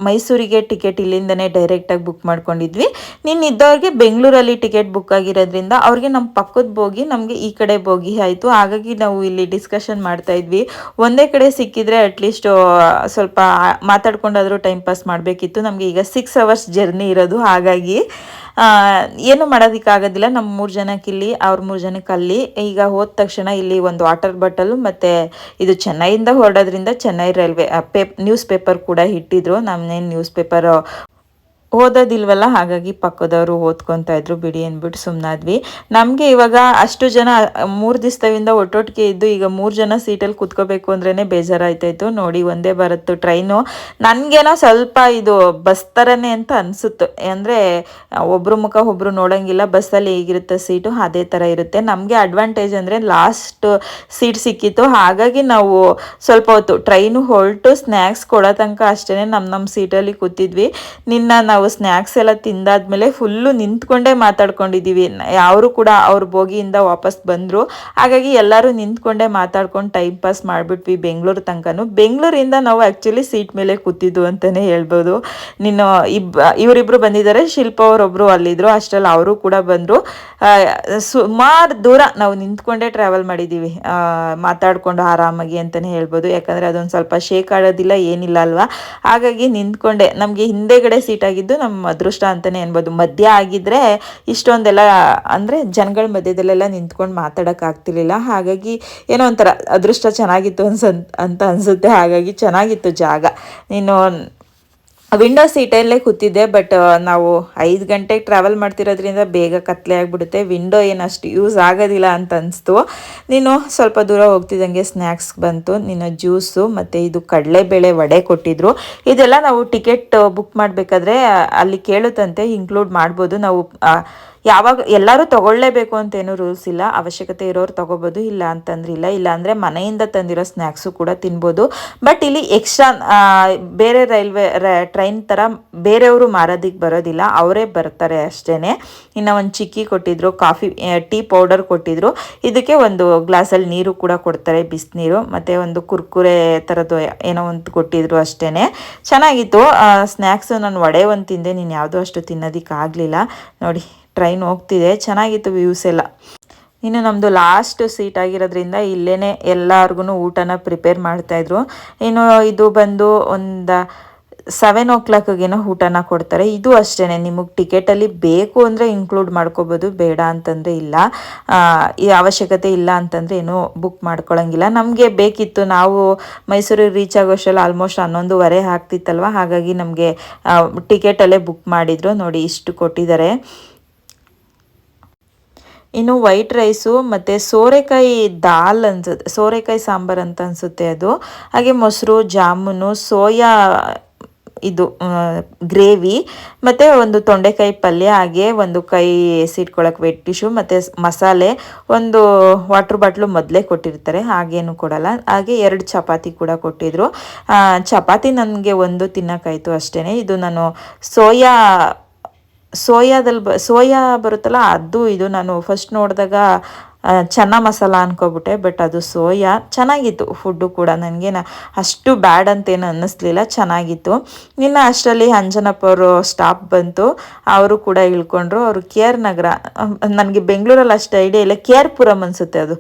ಮೈಸೂರಿಗೆ ಟಿಕೆಟ್ ಇಲ್ಲಿಂದನೇ ಡೈರೆಕ್ಟಾಗಿ ಬುಕ್ ಮಾಡ್ಕೊಂಡಿದ್ವಿ. ನೀನು ಇದ್ದವ್ರಿಗೆ ಬೆಂಗಳೂರಲ್ಲಿ ಟಿಕೆಟ್ ಬುಕ್ ಆಗಿರೋದ್ರಿಂದ ಅವ್ರಿಗೆ ನಮ್ಮ ಪಕ್ಕದ ಬೋಗಿ ನಮಗೆ ಈ ಕಡೆ ಬೋಗಿ ಆಯಿತು. ಹಾಗಾಗಿ ನಾವು ಇಲ್ಲಿ ಡಿಸ್ಕಷನ್ ಮಾಡ್ತಾ ಇದ್ವಿ. ಒಂದೇ ಕಡೆ ಸಿಕ್ಕಿದ್ರೆ ಅಟ್ಲೀಸ್ಟ್ ಸ್ವಲ್ಪ ಮಾತಾಡ್ಕೊಂಡಾದರೂ ಟೈಮ್ ಪಾಸ್ ಮಾಡಬೇಕಿತ್ತು. ನಮಗೆ ಈಗ ಸಿಕ್ಸ್ ಅವರ್ಸ್ ಜರ್ನಿ ಇರೋದು. ಹಾಗಾಗಿ ಏನು ಮಾಡೋದಕ್ಕಾಗೋದಿಲ್ಲ. ನಮ್ಮ ಮೂರು ಜನಕ್ಕೆ ಇಲ್ಲಿ, ಅವ್ರ ಮೂರು ಜನಕ್ಕೆ ಅಲ್ಲಿ. ಈಗ ಹೋದ ತಕ್ಷಣ ಇಲ್ಲಿ ಒಂದು ವಾಟರ್ ಬಾಟಲು ಮತ್ತು ಇದು ಚೆನ್ನೈಯಿಂದ ಹೊರಡೋದ್ರಿಂದ ಚೆನ್ನೈ ರೈಲ್ವೆ ಪೇಪ್, ನ್ಯೂಸ್ ಪೇಪರ್ ಕೂಡ ಇಟ್ಟಿದ್ರು ನಮ್ಮನೇನು ನ್ಯೂಸ್ ಪೇಪರ್ ಓದೋದಿಲ್ವಲ್ಲ, ಹಾಗಾಗಿ ಪಕ್ಕದವರು ಓದ್ಕೊತಾ ಇದ್ರು, ಬಿಡಿ ಅಂದ್ಬಿಟ್ಟು ಸುಮ್ಮನಾದ್ವಿ ನಮಗೆ ಇವಾಗ ಅಷ್ಟು ಜನ, ಮೂರು ದಿವಸದಿಂದ ಒಟ್ಟೊಟ್ಟಿಗೆ ಇದ್ದು ಈಗ ಮೂರು ಜನ ಸೀಟಲ್ಲಿ ಕೂತ್ಕೋಬೇಕು ಅಂದ್ರೇ ಬೇಜಾರಾಯ್ತಾಯಿತ್ತು ನೋಡಿ, ಒಂದೇ ಬರುತ್ತು ಟ್ರೈನು. ನನಗೇನೋ ಸ್ವಲ್ಪ ಇದು ಬಸ್ ಥರನೇ ಅಂತ ಅನಿಸುತ್ತೆ. ಅಂದರೆ, ಒಬ್ರು ಮುಖ ಒಬ್ಬರು ನೋಡೋಂಗಿಲ್ಲ, ಬಸ್ಸಲ್ಲಿ ಹೇಗಿರುತ್ತೆ ಸೀಟು, ಅದೇ ಥರ ಇರುತ್ತೆ. ನಮಗೆ ಅಡ್ವಾಂಟೇಜ್ ಅಂದರೆ ಲಾಸ್ಟ್ ಸೀಟ್ ಸಿಕ್ಕಿತ್ತು. ಹಾಗಾಗಿ ನಾವು ಸ್ವಲ್ಪ ಹೊತ್ತು ಟ್ರೈನು ಹೊರಟು ಸ್ನ್ಯಾಕ್ಸ್ ಕೊಡೋ ತನಕ ಅಷ್ಟೇ ನಮ್ಮ ನಮ್ಮ ಸೀಟಲ್ಲಿ ಕೂತಿದ್ವಿ. ನಿನ್ನ ನಾವು ಸ್ನ್ಯಾಕ್ಸ್ ಎಲ್ಲ ತಿಂದಾದ್ಮೇಲೆ ಫುಲ್ಲು ನಿಂತ್ಕೊಂಡೇ ಮಾತಾಡ್ಕೊಂಡಿದ್ದೀವಿ ಅವರು ಕೂಡ ಅವ್ರ ಬೋಗಿಯಿಂದ ವಾಪಸ್ ಬಂದರು. ಹಾಗಾಗಿ ಎಲ್ಲರೂ ನಿಂತ್ಕೊಂಡೇ ಮಾತಾಡ್ಕೊಂಡು ಟೈಮ್ ಪಾಸ್ ಮಾಡಿಬಿಟ್ವಿ ಬೆಂಗಳೂರು ತನಕನೂ. ಬೆಂಗಳೂರಿಂದ ನಾವು ಆ್ಯಕ್ಚುಲಿ ಸೀಟ್ ಮೇಲೆ ಕೂತಿದ್ದು ಅಂತಲೇ ಹೇಳ್ಬೋದು. ನೀನು ಇಬ್ ಇವರಿಬ್ಬರು ಬಂದಿದ್ದಾರೆ, ಶಿಲ್ಪ ಅವರೊಬ್ಬರು ಅಲ್ಲಿದ್ದರು ಅಷ್ಟರಲ್ಲಿ ಅವರು ಕೂಡ ಬಂದರು. ಸುಮಾರು ದೂರ ನಾವು ನಿಂತ್ಕೊಂಡೇ ಟ್ರಾವೆಲ್ ಮಾಡಿದ್ದೀವಿ ಮಾತಾಡ್ಕೊಂಡು ಆರಾಮಾಗಿ ಅಂತಲೇ ಹೇಳ್ಬೋದು. ಯಾಕಂದರೆ ಅದೊಂದು ಸ್ವಲ್ಪ ಶೇಕ್ ಆಡೋದಿಲ್ಲ, ಏನಿಲ್ಲ ಅಲ್ವಾ? ಹಾಗಾಗಿ ನಿಂತ್ಕೊಂಡೆ. ನಮಗೆ ಹಿಂದೆಗಡೆ ಸೀಟ್ ಆಗಿದ್ದು ನಮ್ಮ ಅದೃಷ್ಟ ಅಂತಲೇ ಅನ್ಬೋದು ಮಧ್ಯ ಆಗಿದ್ದರೆ ಇಷ್ಟೊಂದೆಲ್ಲ, ಅಂದರೆ ಜನಗಳ ಮಧ್ಯದಲ್ಲೆಲ್ಲ ನಿಂತ್ಕೊಂಡು ಮಾತಾಡೋಕ್ಕಾಗ್ತಿರ್ಲಿಲ್ಲ ಹಾಗಾಗಿ ಏನೋ ಒಂಥರ ಅದೃಷ್ಟ ಚೆನ್ನಾಗಿತ್ತು ಅನ್ಸ ಅಂತ ಅನಿಸುತ್ತೆ. ಹಾಗಾಗಿ ಚೆನ್ನಾಗಿತ್ತು ಜಾಗ. ನೀನು ವಿಂಡೋ ಸೀಟಲ್ಲೇ ಕೂತಿದ್ದೆ ಬಟ್ ನಾವು ಐದು ಗಂಟೆಗೆ ಟ್ರಾವೆಲ್ ಮಾಡ್ತಿರೋದ್ರಿಂದ ಬೇಗ ಕತ್ಲೆ ಆಗಿಬಿಡುತ್ತೆ. ವಿಂಡೋ ಏನು ಯೂಸ್ ಆಗೋದಿಲ್ಲ ಅಂತ ಅನಿಸ್ತು. ನೀನು ಸ್ವಲ್ಪ ದೂರ ಹೋಗ್ತಿದ್ದಂಗೆ ಸ್ನ್ಯಾಕ್ಸ್ ಬಂತು. ನಿನ್ನ ಜ್ಯೂಸು ಮತ್ತು ಇದು ಕಡಲೆಬೇಳೆ ವಡೆ ಕೊಟ್ಟಿದ್ರು. ಇದೆಲ್ಲ ನಾವು ಟಿಕೆಟ್ ಬುಕ್ ಮಾಡಬೇಕಾದ್ರೆ ಅಲ್ಲಿ ಕೇಳುತ್ತಂತೆ ಇನ್ಕ್ಲೂಡ್ ಮಾಡ್ಬೋದು. ನಾವು ಯಾವಾಗ ಎಲ್ಲರೂ ತಗೊಳ್ಳೇಬೇಕು ಅಂತ ಏನು ರೂಲ್ಸ್ ಇಲ್ಲ. ಅವಶ್ಯಕತೆ ಇರೋರು ತಗೋಬೋದು, ಇಲ್ಲ ಅಂತಂದ್ರೆ ಇಲ್ಲ. ಇಲ್ಲ ಅಂದರೆ ಮನೆಯಿಂದ ತಂದಿರೋ ಸ್ನ್ಯಾಕ್ಸು ಕೂಡ ತಿನ್ಬೋದು. ಬಟ್ ಇಲ್ಲಿ ಎಕ್ಸ್ಟ್ರಾ ಬೇರೆ ರೈಲ್ವೆ ಟ್ರೈನ್ ಥರ ಬೇರೆಯವರು ಮಾರೋದಕ್ಕೆ ಬರೋದಿಲ್ಲ. ಅವರೇ ಬರ್ತಾರೆ ಅಷ್ಟೇ ಇನ್ನು ಒಂದು ಚಿಕ್ಕಿ ಕೊಟ್ಟಿದ್ರು, ಕಾಫಿ ಟೀ ಪೌಡರ್ ಕೊಟ್ಟಿದ್ರು. ಇದಕ್ಕೆ ಒಂದು ಗ್ಲಾಸಲ್ಲಿ ನೀರು ಕೂಡ ಕೊಡ್ತಾರೆ, ಬಿಸಿನೀರು. ಮತ್ತು ಒಂದು ಕುರ್ಕುರೆ ಥರದ್ದು ಏನೋ ಒಂದು ಕೊಟ್ಟಿದ್ರು ಅಷ್ಟೇ ಚೆನ್ನಾಗಿತ್ತು. ಸ್ನ್ಯಾಕ್ಸು ನಾನು ಒಡೆ ಒಂದು ತಿಂದೆ. ನೀನು ಯಾವುದೂ ಅಷ್ಟು ತಿನ್ನೋದಕ್ಕೆ ಆಗಲಿಲ್ಲ. ನೋಡಿ ಟ್ರೈನ್ ಹೋಗ್ತಿದೆ. ಚೆನ್ನಾಗಿತ್ತು ವ್ಯೂಸ್ ಎಲ್ಲ. ಇನ್ನು ನಮ್ಮದು ಲಾಸ್ಟ್ ಸೀಟ್ ಆಗಿರೋದ್ರಿಂದ ಇಲ್ಲೇ ಎಲ್ಲರಿಗೂ ಊಟನ ಪ್ರಿಪೇರ್ ಮಾಡ್ತಾಯಿದ್ರು ಇನ್ನು ಇದು ಬಂದು ಒಂದು ಸೆವೆನ್ ಓ ಕ್ಲಾಕ್ಗೇನೋ ಊಟನ ಕೊಡ್ತಾರೆ. ಇದು ಅಷ್ಟೇ ನಿಮಗೆ ಟಿಕೆಟಲ್ಲಿ ಬೇಕು ಅಂದರೆ ಇನ್ಕ್ಲೂಡ್ ಮಾಡ್ಕೋಬೋದು. ಬೇಡ ಅಂತಂದರೆ ಇಲ್ಲ. ಈ ಅವಶ್ಯಕತೆ ಇಲ್ಲ ಅಂತಂದರೆ ಏನೂ ಬುಕ್ ಮಾಡ್ಕೊಳ್ಳೋಂಗಿಲ್ಲ ನಮಗೆ ಬೇಕಿತ್ತು. ನಾವು ಮೈಸೂರಿಗೆ ರೀಚ್ ಆಗೋಷ್ಟರಲ್ಲಿ ಆಲ್ಮೋಸ್ಟ್ ಹನ್ನೊಂದುವರೆ ಆಗ್ತಿತ್ತಲ್ವ? ಹಾಗಾಗಿ ನಮಗೆ ಟಿಕೆಟಲ್ಲೇ ಬುಕ್ ಮಾಡಿದರು. ನೋಡಿ ಇಷ್ಟು ಕೊಟ್ಟಿದ್ದಾರೆ. ಇನ್ನು ವೈಟ್ ರೈಸು ಮತ್ತು ಸೋರೆಕಾಯಿ ದಾಲ್ ಅನ್ಸುತ್ತೆ, ಸೋರೆಕಾಯಿ ಸಾಂಬಾರು ಅಂತ ಅನಿಸುತ್ತೆ ಅದು. ಹಾಗೆ ಮೊಸರು, ಜಾಮೂನು, ಸೋಯಾ ಇದು ಗ್ರೇವಿ, ಮತ್ತು ಒಂದು ತೊಂಡೆಕಾಯಿ ಪಲ್ಯ, ಹಾಗೆ ಒಂದು ಕೈ ಎಸಿಟ್ಕೊಳ್ಳೋಕೆ ವೆಟ್ ಟಿಶ್ಯೂ ಮತ್ತು ಮಸಾಲೆ, ಒಂದು ವಾಟ್ರ್ ಬಾಟ್ಲು ಮೊದಲೇ ಕೊಟ್ಟಿರ್ತಾರೆ, ಹಾಗೇನು ಕೊಡಲ್ಲ. ಹಾಗೆ ಎರಡು ಚಪಾತಿ ಕೂಡ ಕೊಟ್ಟಿದ್ರು. ಚಪಾತಿ ನನಗೆ ಒಂದು ತಿನ್ನೋಕ್ಕಾಯ್ತು ಅಷ್ಟೇ ಇದು ನಾನು ಸೋಯಾ ಸೋಯಾದಲ್ಲಿ ಬ, ಸೋಯಾ ಬರುತ್ತಲ್ಲ, ಅದು ಇದು ನಾನು ಫಸ್ಟ್ ನೋಡಿದಾಗ ಚೆನ್ನ ಮಸಾಲ ಅನ್ಕೋಬಿಟ್ಟೆ ಬಟ್ ಅದು ಸೋಯಾ ಚೆನ್ನಾಗಿತ್ತು. ಫುಡ್ಡು ಕೂಡ ನನಗೆ ಅಷ್ಟು ಬ್ಯಾಡ್ ಅಂತೇನು ಅನ್ನಿಸ್ಲಿಲ್ಲ, ಚೆನ್ನಾಗಿತ್ತು. ಇನ್ನು ಅಷ್ಟರಲ್ಲಿ ಅಂಜನಪ್ಪ ಅವರು ಸ್ಟಾಪ್ ಬಂತು. ಅವರು ಕೂಡ ಇಳ್ಕೊಂಡ್ರು. ಅವರು ಕೆ ಆರ್ ನಗರ ನನಗೆ ಬೆಂಗಳೂರಲ್ಲಿ ಅಷ್ಟು ಐಡಿಯಾ ಇಲ್ಲ. ಕೆ ಆರ್ ಪುರಂ ಅನಿಸುತ್ತೆ ಅದು.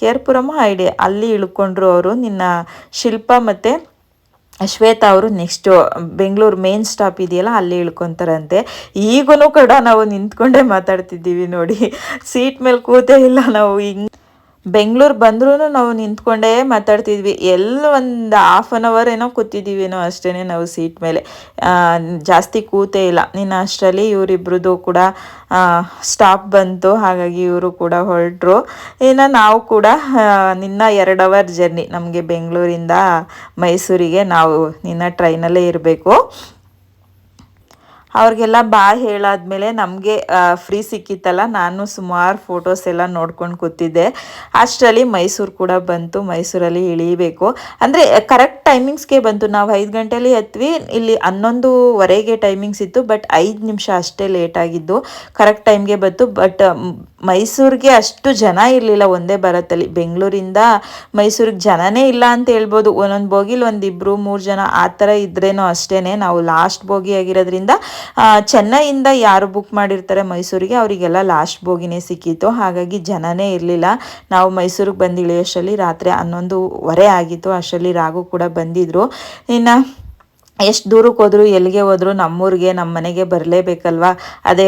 ಕೆ ಆರ್ ಪುರಮ ಐಡಿಯಾ ಅಲ್ಲಿ ಇಳ್ಕೊಂಡ್ರು ಅವರು. ನಿನ್ನ ಶಿಲ್ಪ ಮತ್ತು ಶ್ವೇತಾ ಅವರು ನೆಕ್ಸ್ಟು ಬೆಂಗಳೂರು ಮೇನ್ ಸ್ಟಾಪ್ ಇದೆಯಲ್ಲ, ಅಲ್ಲಿ ಇಳ್ಕೊತಾರಂತೆ. ಈಗೂ ಕೂಡ ನಾವು ನಿಂತ್ಕೊಂಡೇ ಮಾತಾಡ್ತಿದ್ದೀವಿ ನೋಡಿ. ಸೀಟ್ ಮೇಲೆ ಕೂತೇ ಇಲ್ಲ ನಾವು ಹಿಂಗ್ ಬೆಂಗಳೂರು ಬಂದ್ರೂ ನಾವು ನಿಂತ್ಕೊಂಡೇ ಮಾತಾಡ್ತಿದ್ವಿ. ಎಲ್ಲ ಒಂದು ಹಾಫ್ ಆನ್ ಅವರ್ ಏನೋ ಕೂತಿದ್ದೀವೇನೋ ಅಷ್ಟೇ ನಾವು ಸೀಟ್ ಮೇಲೆ. ಜಾಸ್ತಿ ಕೂತೇ ಇಲ್ಲ. ನಿನ್ನ ಅಷ್ಟರಲ್ಲಿ ಇವರಿಬ್ರದ್ದು ಕೂಡ ಸ್ಟಾಪ್ ಬಂತು. ಹಾಗಾಗಿ ಇವರು ಕೂಡ ಹೊರಟ್ರು. ಇನ್ನು ನಾವು ಕೂಡ ನಿನ್ನ ಎರಡು ಅವರ್ ಜರ್ನಿ ನಮಗೆ ಬೆಂಗಳೂರಿಂದ ಮೈಸೂರಿಗೆ ನಾವು ನಿನ್ನ ಟ್ರೈನಲ್ಲೇ ಇರಬೇಕು. ಅವ್ರಿಗೆಲ್ಲ ಬಾ ಹೇಳಾದ್ಮೇಲೆ ನಮಗೆ ಫ್ರೀ ಸಿಕ್ಕಿತ್ತಲ್ಲ, ನಾನು ಸುಮಾರು ಫೋಟೋಸ್ ಎಲ್ಲ ನೋಡ್ಕೊಂಡು ಕೂತಿದ್ದೆ. ಅಷ್ಟರಲ್ಲಿ ಮೈಸೂರು ಕೂಡ ಬಂತು, ಮೈಸೂರಲ್ಲಿ ಇಳಿಬೇಕು. ಅಂದರೆ ಕರೆಕ್ಟ್ ಟೈಮಿಂಗ್ಸ್ಗೆ ಬಂತು. ನಾವು ಐದು ಗಂಟೆಲಿ ಹತ್ವಿ ಇಲ್ಲಿ ಹನ್ನೊಂದುವರೆಗೆ ಟೈಮಿಂಗ್ಸ್ ಇತ್ತು ಬಟ್ ಐದು ನಿಮಿಷ ಅಷ್ಟೇ ಲೇಟ್ ಆಗಿದ್ದು. ಕರೆಕ್ಟ್ ಟೈಮ್ಗೆ ಬಂತು ಬಟ್ ಮೈಸೂರಿಗೆ ಅಷ್ಟು ಜನ ಇರಲಿಲ್ಲ, ಒಂದೇ ಭಾರತಲ್ಲಿ ಬೆಂಗಳೂರಿಂದ ಮೈಸೂರಿಗೆ ಜನನೇ ಇಲ್ಲ ಅಂತ ಹೇಳ್ಬೋದು. ಒಂದೊಂದು ಬೋಗಿಲಿ ಒಂದಿಬ್ಬರು ಮೂರು ಜನ ಆ ಥರ ಇದ್ರೇನೋ ಅಷ್ಟೇ ನಾವು ಲಾಸ್ಟ್ ಬೋಗಿ ಆಗಿರೋದ್ರಿಂದ ಚೆನ್ನೈಯಿಂದ ಯಾರು ಬುಕ್ ಮಾಡಿರ್ತಾರೆ ಮೈಸೂರಿಗೆ, ಅವರಿಗೆಲ್ಲ ಲಾಸ್ಟ್ ಬೋಗಿನೇ ಸಿಕ್ಕಿತ್ತು. ಹಾಗಾಗಿ ಜನನೇ ಇರಲಿಲ್ಲ. ನಾವು ಮೈಸೂರಿಗೆ ಬಂದು ಇಳಿಯೋಷ್ಟರಲ್ಲಿ ರಾತ್ರಿ ಹನ್ನೊಂದುವರೆ ಆಗಿತ್ತು. ಅಷ್ಟರಲ್ಲಿ ರಾಗು ಕೂಡ ಬಂದಿದ್ರು. ಇನ್ನು ಎಷ್ಟು ದೂರಕ್ಕೆ ಹೋದ್ರು, ಎಲ್ಲಿಗೆ ಹೋದ್ರು, ನಮ್ಮೂರಿಗೆ ನಮ್ಮ ಮನೆಗೆ ಬರಲೇಬೇಕಲ್ವಾ? ಅದೇ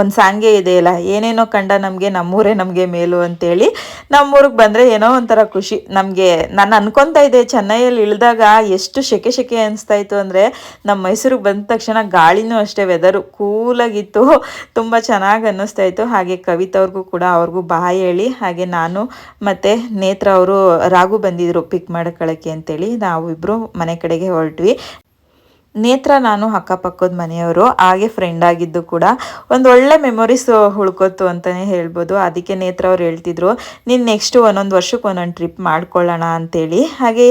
ಒಂದು ಸಾಂಗೆ ಇದೆಯಲ್ಲ, ಏನೇನೋ ಕಂಡ ನಮಗೆ ನಮ್ಮೂರೇ ನಮಗೆ ಮೇಲು ಅಂತೇಳಿ ನಮ್ಮೂರಿಗೆ ಬಂದರೆ ಏನೋ ಒಂಥರ ಖುಷಿ. ನಮಗೆ, ನಾನು ಅನ್ಕೊತಾ ಇದ್ದೆ, ಚೆನ್ನೈಯಲ್ಲಿ ಇಳಿದಾಗ ಎಷ್ಟು ಸೆಕೆ ಸೆಕೆ ಅನಿಸ್ತಾ ಇತ್ತು ಅಂದರೆ ನಮ್ಮ ಮೈಸೂರಿಗೆ ಬಂದ ತಕ್ಷಣ ಗಾಳಿನೂ ಅಷ್ಟೇ ವೆದರು ಕೂಲಾಗಿತ್ತು. ತುಂಬ ಚೆನ್ನಾಗಿ ಅನ್ನಿಸ್ತಾ ಇತ್ತು. ಹಾಗೆ ಕವಿತವ್ರಿಗೂ ಕೂಡ ಅವ್ರಿಗೂ ಬಾಯಿ ಹೇಳಿ, ಹಾಗೆ ನಾನು ಮತ್ತು ನೇತ್ರ ಅವರು ರಾಗು ಬಂದಿದ್ರು ಪಿಕ್ ಮಾಡ್ಕೊಳ್ಳೋಕ್ಕೆ ಅಂತೇಳಿ ನಾವಿಬ್ಬರು ಮನೆ ಕಡೆಗೆ ಹೊರಟ್ವಿ. ನೇತ್ರ ನಾನು ಅಕ್ಕಪಕ್ಕದ ಮನೆಯವರು, ಹಾಗೆ ಫ್ರೆಂಡ್ ಆಗಿದ್ದು ಕೂಡ ಒಂದು ಒಳ್ಳೆ ಮೆಮೊರೀಸ್ ಉಳ್ಕೊತು ಅಂತಲೇ ಹೇಳ್ಬೋದು. ಅದಕ್ಕೆ ನೇತ್ರ ಅವ್ರು ಹೇಳ್ತಿದ್ರು, ನೀನು ನೆಕ್ಸ್ಟು ಒಂದೊಂದು ವರ್ಷಕ್ಕೆ ಒಂದೊಂದು ಟ್ರಿಪ್ ಮಾಡ್ಕೊಳ್ಳೋಣ ಅಂತೇಳಿ. ಹಾಗೆ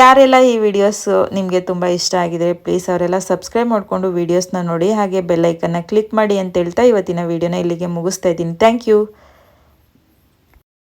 ಯಾರೆಲ್ಲ ಈ ವಿಡಿಯೋಸ್ ನಿಮಗೆ ತುಂಬ ಇಷ್ಟ ಆಗಿದೆ ಪ್ಲೀಸ್ ಅವರೆಲ್ಲ ಸಬ್ಸ್ಕ್ರೈಬ್ ಮಾಡಿಕೊಂಡು ವೀಡಿಯೋಸ್ನ ನೋಡಿ, ಹಾಗೆ ಬೆಲ್ಲೈಕನ್ನ ಕ್ಲಿಕ್ ಮಾಡಿ ಅಂತ ಹೇಳ್ತಾ ಇವತ್ತಿನ ವಿಡಿಯೋನ ಇಲ್ಲಿಗೆ ಮುಗಿಸ್ತಾ ಇದ್ದೀನಿ. Thank you